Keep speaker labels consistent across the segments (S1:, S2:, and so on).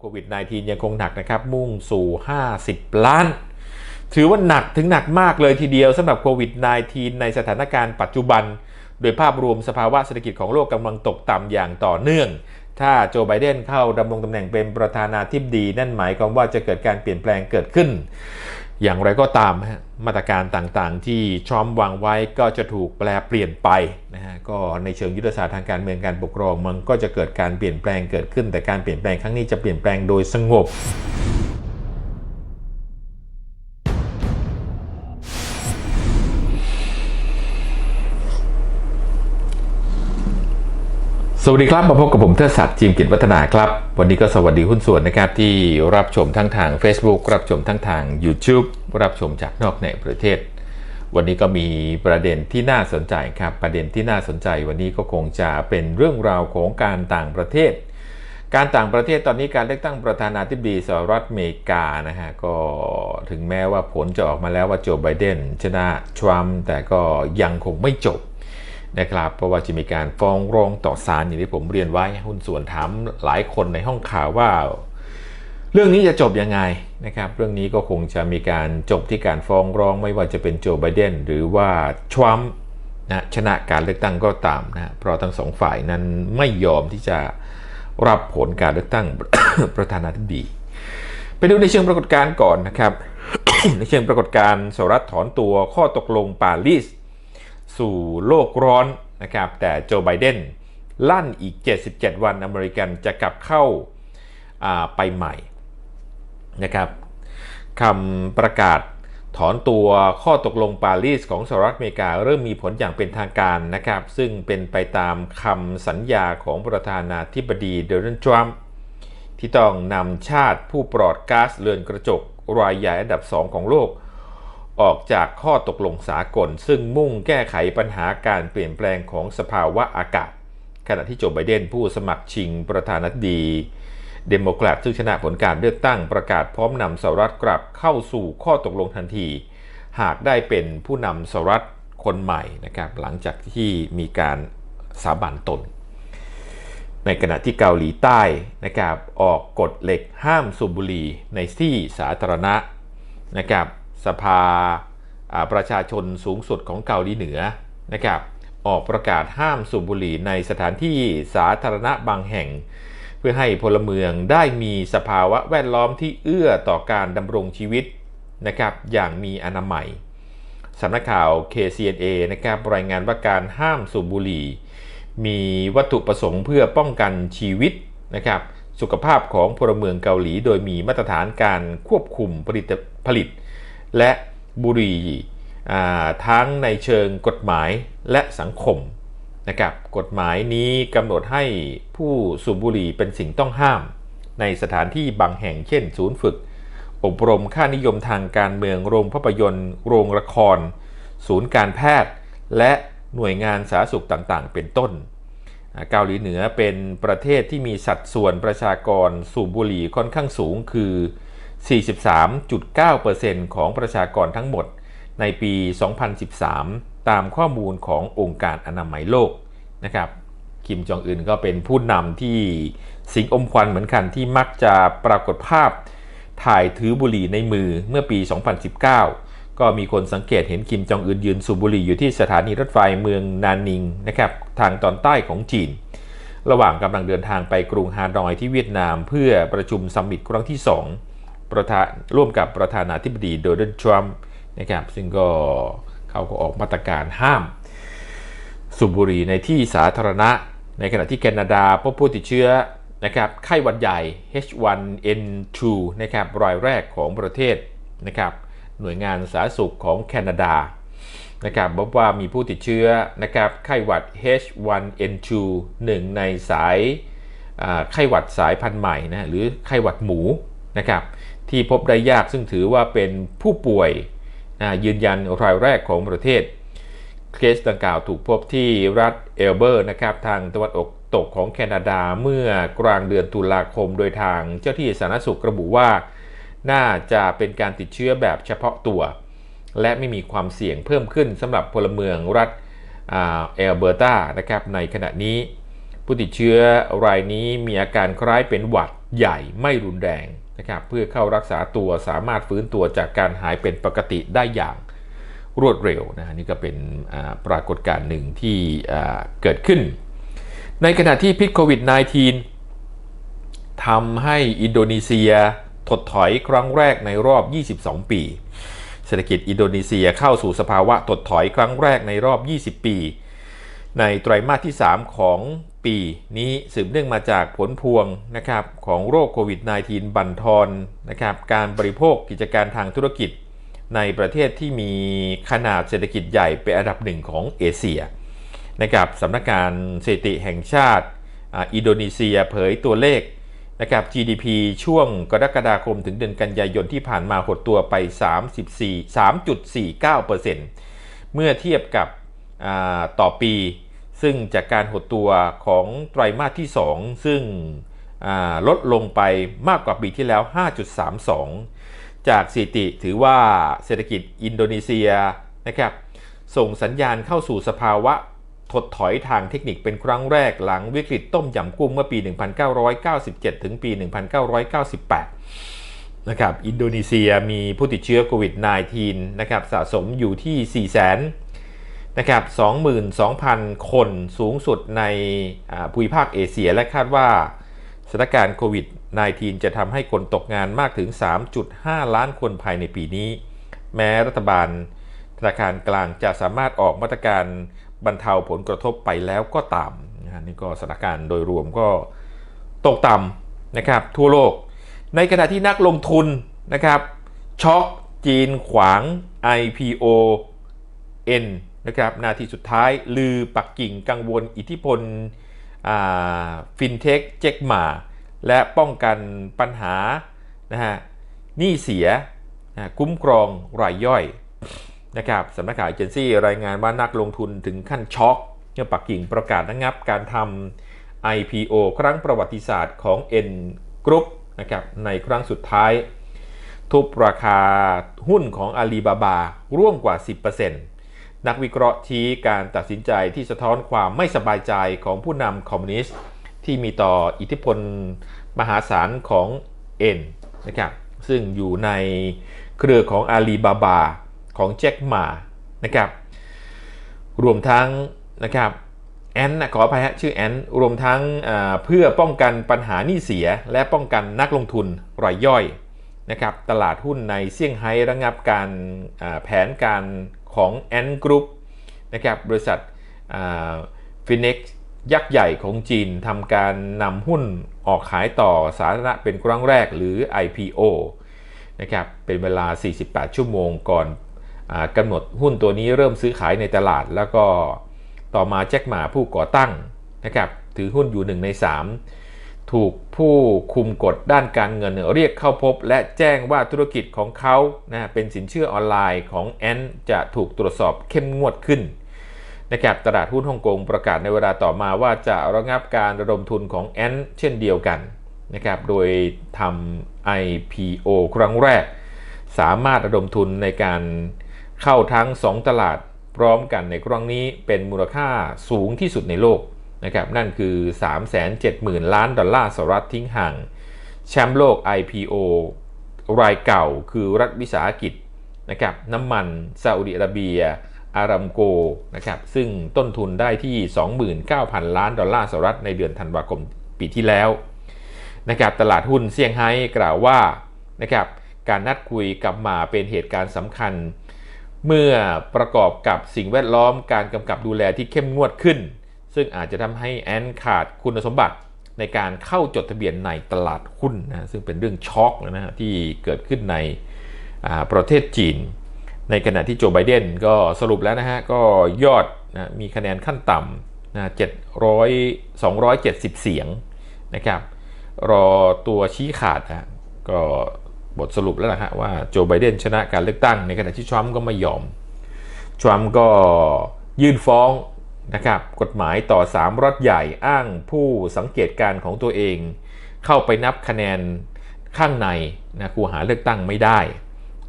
S1: โควิด -19 ยังคงหนักนะครับ มุ่งสู่ 50 ล้าน ถือว่าหนักถึงหนักมากเลยทีเดียวสำหรับโควิด -19 ในสถานการณ์ปัจจุบัน โดยภาพรวมสภาวะเศรษฐกิจของโลกกำลังตกต่ำอย่างต่อเนื่อง ถ้าโจไบเดนเข้าดำรงตำแหน่งเป็นประธานาธิบดี นั่นหมายความว่าจะเกิดการเปลี่ยนแปลงเกิดขึ้น อย่างไรก็ตามมาตรการต่างๆ ที่ทรัมป์วางไว้ก็จะถูกแปลเปลี่ยนไปนะฮะก็ในเชิงยุทธศาสตร์ทางการเมืองการปกครองมันก็จะเกิดการเปลี่ยนแปลงเกิดขึ้น แต่การเปลี่ยนแปลงครั้งนี้จะเปลี่ยนแปลงโดยสงบ สวัสดีครับมาพบกับผมเทศศักดิ์จิมกิจวัฒนาครับ วันนี้ก็สวัสดีหุ้นส่วนนะครับที่รับชมทั้งทาง Facebook รับชมทั้งทาง YouTube รับชมจากนอกในประเทศ วันนี้ก็มีประเด็นที่น่าสนใจครับ ประเด็นที่น่าสนใจวันนี้ก็คงจะเป็นเรื่องราวของการต่างประเทศ การต่างประเทศตอนนี้การเลือกตั้งประธานาธิบดีสหรัฐอเมริกานะฮะก็ถึงแม้ว่าผลจะออกมาแล้วว่าโจไบเดนชนะทรัมป์แต่ก็ยังคงไม่จบ นะครับเพราะว่าจะมีการฟ้องร้องต่อศาลอย่างที่ผมเรียนไว้หุ้นส่วนถามหลายคนในห้องข่าวว่า เรื่องนี้จะจบยังไงนะครับเรื่องนี้ก็คงจะมีการจบที่การฟ้องร้องไม่ว่าจะเป็นโจไบเดนหรือว่าทรัมป์นะชนะการเลือกตั้งก็ตามนะเพราะทั้งสองฝ่ายนั้นไม่ยอมที่จะรับผลการเลือกตั้งประธานาธิบดีไปดูในเชิงปรากฏการณ์ก่อนนะครับ ในเชิงปรากฏการณ์สหรัฐถอนตัวข้อตกลงปารีส สู่โลกร้อนนะครับแต่โจไบเดนลั่นอีก 77 วันอเมริกันจะกลับเข้าไปใหม่นะครับคำประกาศถอนตัวข้อตกลงปารีสของสหรัฐอเมริกาเริ่มมีผลอย่างเป็นทางการนะครับ ซึ่งเป็นไปตามคำสัญญาของประธานาธิบดีโดนัลด์ทรัมป์ที่ต้องนำชาติผู้ปลอดก๊าซเรือนกระจกรายใหญ่อันดับ 2 ของโลก ออกจากข้อตกลงสากล ซึ่งมุ่งแก้ไขปัญหาการเปลี่ยนแปลงของสภาวะอากาศ ขณะที่โจไบเดนผู้สมัครชิงประธานาธิบดี เดโมแครตซึ่งชนะผลการเลือกตั้งประกาศพร้อมนำสหรัฐกลับเข้าสู่ข้อตกลงทันที หากได้เป็นผู้นำสหรัฐคนใหม่นะครับหลังจากที่มีการสาบานตน ในขณะที่เกาหลีใต้นะครับออกกฎเหล็กห้ามสูบบุหรี่ในที่สาธารณะนะครับ สภาประชาชนสูงสุดของเกาหลีเหนือนะครับออกประกาศห้ามสูบบุหรี่ในสถานที่สาธารณะบางแห่ง เพื่อให้พลเมืองได้มีสภาวะแวดล้อมที่เอื้อต่อการดำรงชีวิตนะครับอย่างมีอนามัยสำนักข่าว KCNA นะครับรายงานว่าการห้ามสูบบุหรี่ มีวัตถุประสงค์เพื่อป้องกันชีวิตนะครับสุขภาพของพลเมืองเกาหลี โดยมีมาตรฐานการควบคุมผลิตผลิต และบุหรี่ทั้งในเชิงกฎหมายและสังคมนะครับกฎหมายนี้กำหนดให้ผู้สูบบุหรี่เป็นสิ่งต้องห้าม ในสถานที่บางแห่งเช่น ศูนย์ฝึก อบรมค่านิยมทางการเมืองโรงภาพยนตร์ โรงละคร ศูนย์การแพทย์ และหน่วยงานสาธารณสุขต่างๆ เป็นต้น เกาหลีเหนือเป็นประเทศที่มีสัดส่วนประชากรสูบบุหรี่ค่อนข้างสูงคือ 43.9%ของประชากรทั้งหมดในปี 2013 ตามข้อมูลขององค์การอนามัยโลกนะครับคิมจองอึนก็เป็นผู้นำที่สิงอมควันเหมือนกันที่มักจะปรากฏภาพถ่ายถือบุหรี่ในมือเมื่อปี 2019 ก็มีคนสังเกตเห็นคิมจองอึนยืนสูบบุหรี่อยู่ที่สถานีรถไฟเมืองนานิงนะครับทางตอนใต้ของจีน ระหว่างกำลังเดินทางไปกรุงฮานอยที่เวียดนาม เพื่อประชุมซัมมิตครั้งที่ 2 ประธานร่วมกับประธานาธิบดีโดนัลด์ทรัมป์นะครับซึ่งก็เขาก็ออกมาตรการห้าม สูบบุหรี่ในที่สาธารณะ ในขณะที่แคนาดาพบผู้ติดเชื้อนะครับไข้หวัดใหญ่ H1N2 นะครับรายแรกของประเทศนะครับหน่วยงานสาธารณสุขของแคนาดานะครับพบว่ามีผู้ติดเชื้อนะครับไข้หวัด H1N2 หนึ่งในสายไข้หวัดสายพันธุ์ใหม่นะหรือไข้หวัดหมูนะครับ ที่พบได้ยากซึ่งถือว่าเป็นผู้ป่วยยืนยันรายแรกของประเทศ เคสดังกล่าวถูกพบที่รัฐเอลเบอร์นะครับทางตะวันออกตกของแคนาดาเมื่อกลางเดือนตุลาคมโดยทางเจ้าที่สาธารณสุขระบุว่า น่าจะเป็นการติดเชื้อแบบเฉพาะตัว และไม่มีความเสี่ยงเพิ่มขึ้นสำหรับพลเมืองรัฐเอลเบอร์ตานะครับในขณะนี้ ผู้ติดเชื้อรายนี้มีอาการคล้ายเป็นหวัดใหญ่ไม่รุนแรง นะครับเพื่อเข้ารักษาตัวสามารถฟื้นตัวจากการหายเป็นปกติได้อย่างรวดเร็วนะนี่ก็เป็นปรากฏการณ์หนึ่งที่เกิดขึ้น ในขณะที่พิษโควิด -19 ทำให้อินโดนีเซียถดถอยครั้งแรกในรอบ 22 ปี เศรษฐกิจอินโดนีเซียเข้าสู่สภาวะถดถอยครั้งแรกในรอบ 20 ปี ในไตรมาสที่ 3 ของ ปีนี้สืบเนื่องมาจากผลพวงนะครับของโรคโควิด -19 บั่นทอนนะครับการบริโภคกิจการทางธุรกิจ ในประเทศที่มีขนาดเศรษฐกิจใหญ่เป็นอันดับหนึ่งของเอเชียนะครับสำนักงานสถิติแห่งชาติอ,อินโดนีเซียเผยตัวเลขนะครับ GDP ช่วงกรกฎาคมถึงเดือนกันยายนที่ผ่านมาหดตัวไป 34 3.49%เมื่อเทียบกับต่อปี ซึ่งจากการหดตัวของไตรมาสที่ 2 ซึ่งลดลงไปมากกว่าปีที่แล้ว 5.32 จากสถิติถือว่าเศรษฐกิจอินโดนีเซียนะครับส่งสัญญาณเข้าสู่สภาวะถดถอยทางเทคนิคเป็นครั้งแรกหลังวิกฤตต้มยำกุ้งเมื่อปี 1997 ถึงปี 1998 นะครับ อินโดนีเซียมีผู้ติดเชื้อโควิด -19 นะครับสะสมอยู่ที่ 4 0 0 0 0 นะครับ 22,000 คนสูงสุดในภูมิภาคเอเชียและคาดว่าสถานการณ์โควิด -19 จะทำให้คนตกงานมากถึง 3.5 ล้านคนภายในปีนี้ แม้รัฐบาลธนาคารกลางจะสามารถออกมาตรการบรรเทาผลกระทบไปแล้วก็ตามนะฮะนี่ก็สถานการณ์โดยรวมก็ตกต่ำนะครับทั่วโลก ในขณะที่นักลงทุนนะครับช็อกจีนขวาง IPO N นะครับนาทีสุดท้ายลือปักกิ่งกังวลอิทธิพลฟินเทคเจ็กหมา และป้องกันปัญหานะฮะหนี้เสียนะคุ้มครองรายย่อยนะครับสำนักข่าวเอเจนซี่รายงานว่านักลงทุนถึงขั้นช็อกเมื่อปักกิ่งประกาศระงับการทำ IPO ครั้งประวัติศาสตร์ของ N Group นะครับในครั้งสุดท้าย ทุบราคาหุ้นของอาลีบาบาร่วมกว่า 10%น นักวิเคราะห์ชี้การตัดสินใจที่สะท้อนความไม่สบายใจของผู้นำคอมมิวนิสต์ที่มีต่ออิทธิพลมหาศาลของ N นนะครับซึ่งอยู่ในเครือของอาลีบาบาของแจ็คหมานะครับรวมทั้งนะครับแอนนะขออภัยฮะชื่อแอนรวมทั้งเพื่อป้องกันปัญหาหนี้เสีย และป้องกันนักลงทุนรายย่อยนะครับตลาดหุ้นในเซี่ยงไฮ้ระงับการแผนการ ของแอนกรุ๊ปนะครับบริษัทฟินิกยักษ์ใหญ่ของจีนทำการนำหุ้นออกขายต่อสาธารณะเป็นครั้งแรกหรือ IPO นะครับเป็นเวลา 48 ชั่วโมงก่อนอกำหนดหุ้นตัวนี้เริ่มซื้อขายในตลาด แล้วก็ต่อมาแจ็คหมาผู้ก่อตั้งนะครับถือหุ้นอยู่ 1 ใน 3 ถูกผู้คุมกฎด้านการเงินเรียกเข้าพบ และแจ้งว่าธุรกิจของเขานะเป็นสินเชื่อออนไลน์ของแอนจะถูกตรวจสอบเข้มงวดขึ้นนะครับตลาดหุ้นฮ่องกงประกาศในเวลาต่อมาว่าจะระงับการระดมทุนของแอนเช่นเดียวกันนะครับโดยทำ IPO ครั้งแรก สามารถระดมทุนในการเข้าทั้ง 2 ตลาดพร้อมกันในครั้งนี้เป็นมูลค่าสูงที่สุดในโลก นะครับนั่นคือ 370,000 ล้านดอลลาร์สหรัฐทิ้งห่าง แชมป์โลก IPO รายเก่าคือรัฐวิสาหกิจนะครับน้ำมันซาอุดิอาระเบีย อารามโกนะครับซึ่งต้นทุนได้ที่ 29,000 ล้านดอลลาร์สหรัฐในเดือนธันวาคมปีที่แล้วนะครับตลาดหุ้นเซี่ยงไฮ้กล่าวว่านะครับการนัดคุยกับหมาเป็นเหตุการณ์สำคัญ เมื่อประกอบกับสิ่งแวดล้อมการกำกับดูแลที่เข้มงวดขึ้น ซึ่งอาจจะทำให้แอนขาดคุณสมบัติในการเข้าจดทะเบียนในตลาดหุ้นนะซึ่งเป็นเรื่องช็อกนะฮะที่เกิดขึ้นในประเทศจีน ในขณะที่โจไบเดนก็สรุปแล้วนะฮะก็ยอดนะมีคะแนนขั้นต่ำนะ700 270 เสียงนะครับรอตัวชี้ขาดนะก็บทสรุปแล้วนะฮะว่าโจไบเดนชนะการเลือกตั้ง ในขณะที่ทรัมป์ก็ไม่ยอมทรัมป์ก็ยื่นฟ้อง นะครับกฎหมายต่อ 3รัฐใหญ่อ้างผู้สังเกตการของตัวเอง เข้าไปนับคะแนนข้างในนะคูหาเลือกตั้งไม่ได้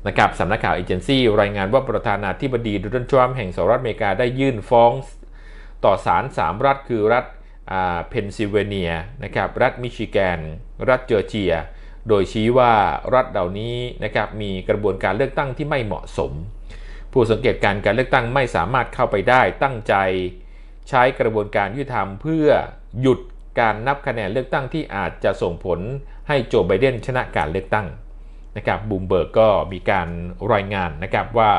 S1: นะครับสำนักข่าวเอเจนซี่รายงานว่าประธานาธิบดีโดนัลด์ทรัมป์แห่งสหรัฐอเมริกาได้ยื่นฟ้องต่อศาล3รัฐคือรัฐเพนซิลเวเนียนะครับรัฐมิชิแกน รัฐเจอร์เจีย โดยชี้ว่ารัฐเหล่านี้นะครับมีกระบวนการเลือกตั้งที่ไม่เหมาะสม ผู้สังเกตการการเลือกตั้งไม่สามารถเข้าไปได้ตั้งใจ ใช้กระบวนการยุติธรรมเพื่อหยุดการนับคะแนนเลือกตั้งที่อาจจะส่งผลให้โจไบเดนชนะการเลือกตั้งนะครับบูมเบิร์กก็มีการรายงานนะครับว่า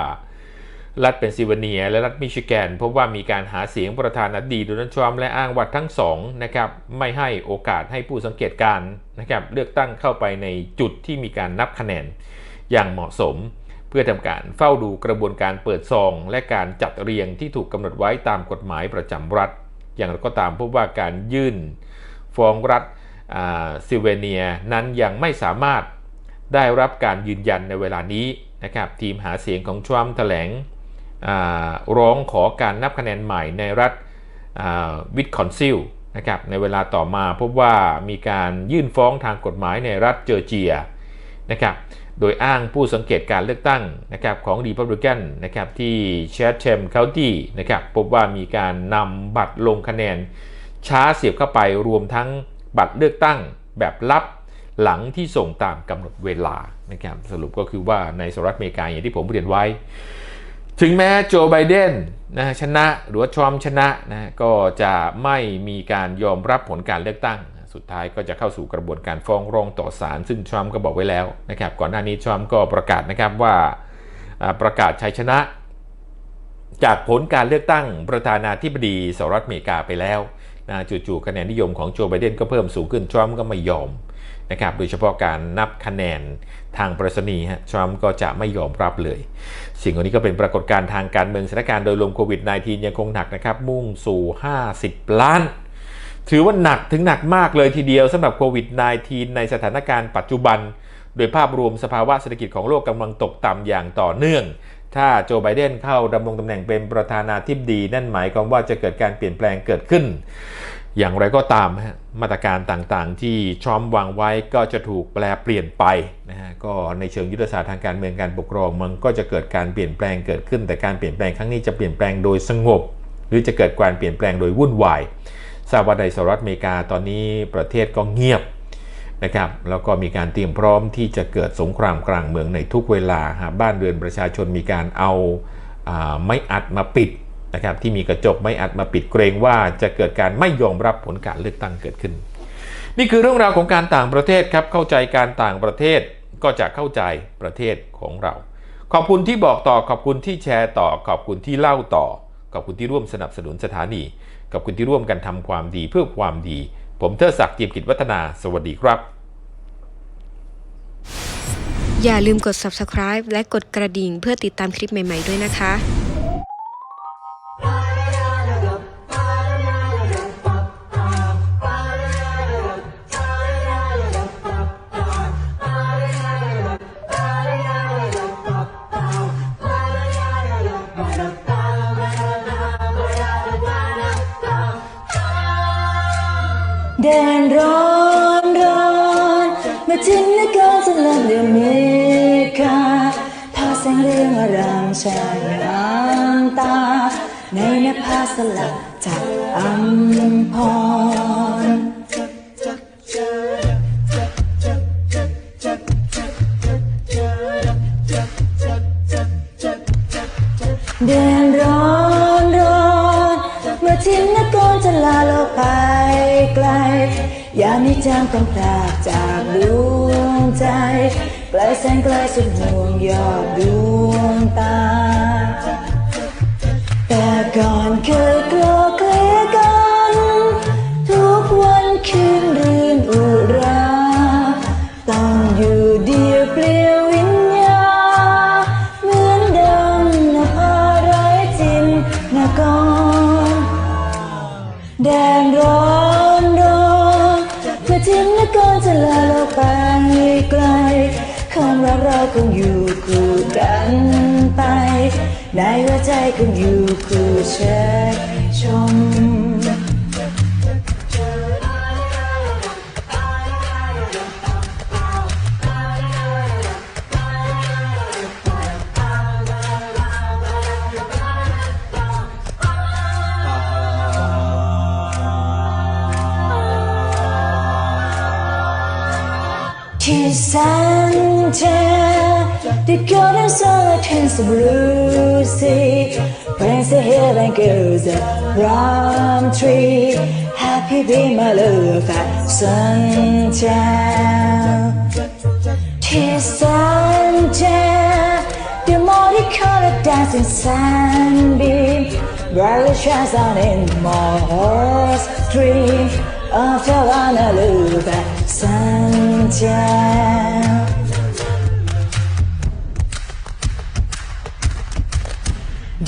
S1: รัฐเพนซิลเวเนีย และรัฐมิชิแกนพบว่ามีการหาเสียงประธานาธิบดีโดนัลด์ทรัมป์และอ้างว่าทั้งสองนะครับไม่ให้โอกาสให้ผู้สังเกตการณ์นะครับเลือกตั้งเข้าไปในจุดที่มีการนับคะแนนอย่างเหมาะสม เพื่อทำการเฝ้าดูกระบวนการเปิดซอง และการจัดเรียงที่ถูกกำหนดไว้ตามกฎหมายประจำรัฐ อย่างไรก็ตามพบว่าการยื่นฟ้องรัฐซิเวเนียนั้นยังไม่สามารถได้รับการยืนยันในเวลานี้นะครับทีมหาเสียงของทรัมป์แถลงร้องขอการนับคะแนนใหม่ในรัฐวิสคอนซิลนะครับในเวลาต่อมาพบว่ามีการยื่นฟ้องทางกฎหมายในรัฐเจอร์เจียนะครับ โดยอ้างผู้สังเกตการเลือกตั้งนะครับของรีพับลิกันนะครับที่แชทเชมเคาน์ตี้นะครับพบว่ามีการนำบัตรลงคะแนน ช้าเสียบเข้าไปรวมทั้งบัตรเลือกตั้งแบบลับหลังที่ส่งตามกำหนดเวลานะครับสรุปก็คือว่าในสหรัฐอเมริกาอย่างที่ผมเรียนไว้ ถึงแม้โจไบเดนนะชนะหรือว่าทรัมป์ชนะนะก็จะไม่มีการยอมรับผลการเลือกตั้ง สุดท้ายก็จะเข้าสู่กระบวนการฟ้องร้องต่อศาลซึ่งทรัมป์ก็บอกไว้แล้วนะครับก่อนหน้านี้ทรัมป์ก็ประกาศนะครับว่าประกาศชัยชนะ จากผลการเลือกตั้งประธานาธิบดีสหรัฐอเมริกาไปแล้วนะจู่ๆคะแนนนิยมของโจไบเดนก็เพิ่มสูงขึ้นทรัมป์ก็ไม่ยอมนะครับโดยเฉพาะการนับคะแนนทางประษณีย์ทรัมป์ก็จะไม่ยอมรับเลย สิ่งเหล่านี้ก็เป็นปรากฏการณ์ทางการเมืองสถานการณ์โดยรวมโควิด -19 ยังคงหนักนะครับมุ่งสู่ 50 ล้าน ถือว่าหนักถึงหนักมากเลยทีเดียวสำหรับโควิด -19 ในสถานการณ์ปัจจุบัน โดยภาพรวมสภาวะเศรษฐกิจของโลกกำลังตกต่ำอย่างต่อเนื่อง ถ้าโจไบเดนเข้าดำรงตำแหน่งเป็นประธานาธิบดีนั่นหมายความว่าจะเกิดการเปลี่ยนแปลงเกิดขึ้น อย่างไรก็ตามมาตรการต่างๆ ที่ทรัมป์วางไว้ก็จะถูกแปลเปลี่ยนไปนะฮะก็ในเชิงยุทธศาสตร์ทางการเมืองการปกครองมันก็จะเกิดการเปลี่ยนแปลงเกิดขึ้น แต่การเปลี่ยนแปลงครั้งนี้จะเปลี่ยนแปลงโดยสงบ หรือจะเกิดการเปลี่ยนแปลงโดยวุ่นวาย ทราบว่าในสหรัฐอเมริกาตอนนี้ประเทศก็เงียบนะครับแล้วก็มีการเตรียมพร้อมที่จะเกิดสงครามกลางเมืองในทุกเวลาหากบ้านเรือนประชาชนมีการเอาไม้อัดมาปิดนะครับที่มีกระจกไม้อัดมาปิดเกรงว่าจะเกิดการไม่ยอมรับผลการเลือกตั้งเกิดขึ้น นี่คือเรื่องราวของการต่างประเทศครับเข้าใจการต่างประเทศก็จะเข้าใจประเทศของเรา ขอบคุณที่บอกต่อขอบคุณที่แชร์ต่อ ขอบคุณที่เล่าต่อ ขอบคุณที่ร่วมสนับสนุนสถานี ขอบคุณที่ร่วมกันทำความดีเพื่อความดี ผมเทอศักดิ์เจียมกิจวัฒนา สวัสดีครับ
S2: อย่าลืมกด subscribe และกดกระดิ่งเพื่อติดตามคลิปใหม่ ๆ ด้วยนะคะ
S3: เรื่องรามชายน้ำตา ในนภาสลับจากอัมพรแดนร้อนร้อนเมื่อทินนกรจะลาโลกไปไกล อย่ามีจางต้องพรากจากดวงใจ ไกลแส หัวใจ turns blue sea. Prince of heaven goes the brown tree. Happy be my love, Santa. Tis Santa, the multicolored dancing sunbeam. Brightly shines on in my heart's dream. After one I look at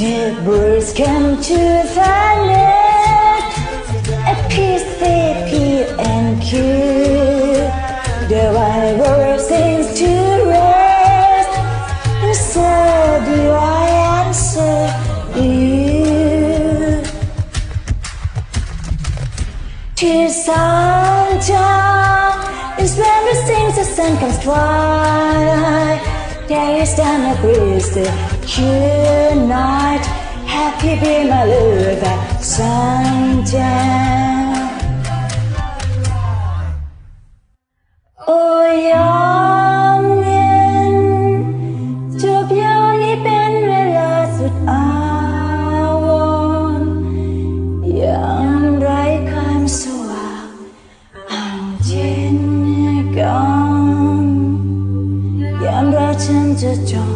S3: The birds come to the nest, a peace they pee and cute. The white bird sings to rest, and so do I answer you. To Santa is when we the sun comes twilight. There is down a breeze the cool night. Happy be my love, Santa. โอ้ยามเย็นจบยามนี้เป็นเวลาสุดอาวรณ์ยามไร้ความสว่างห่างเย็นกันยามเราฉันจะจร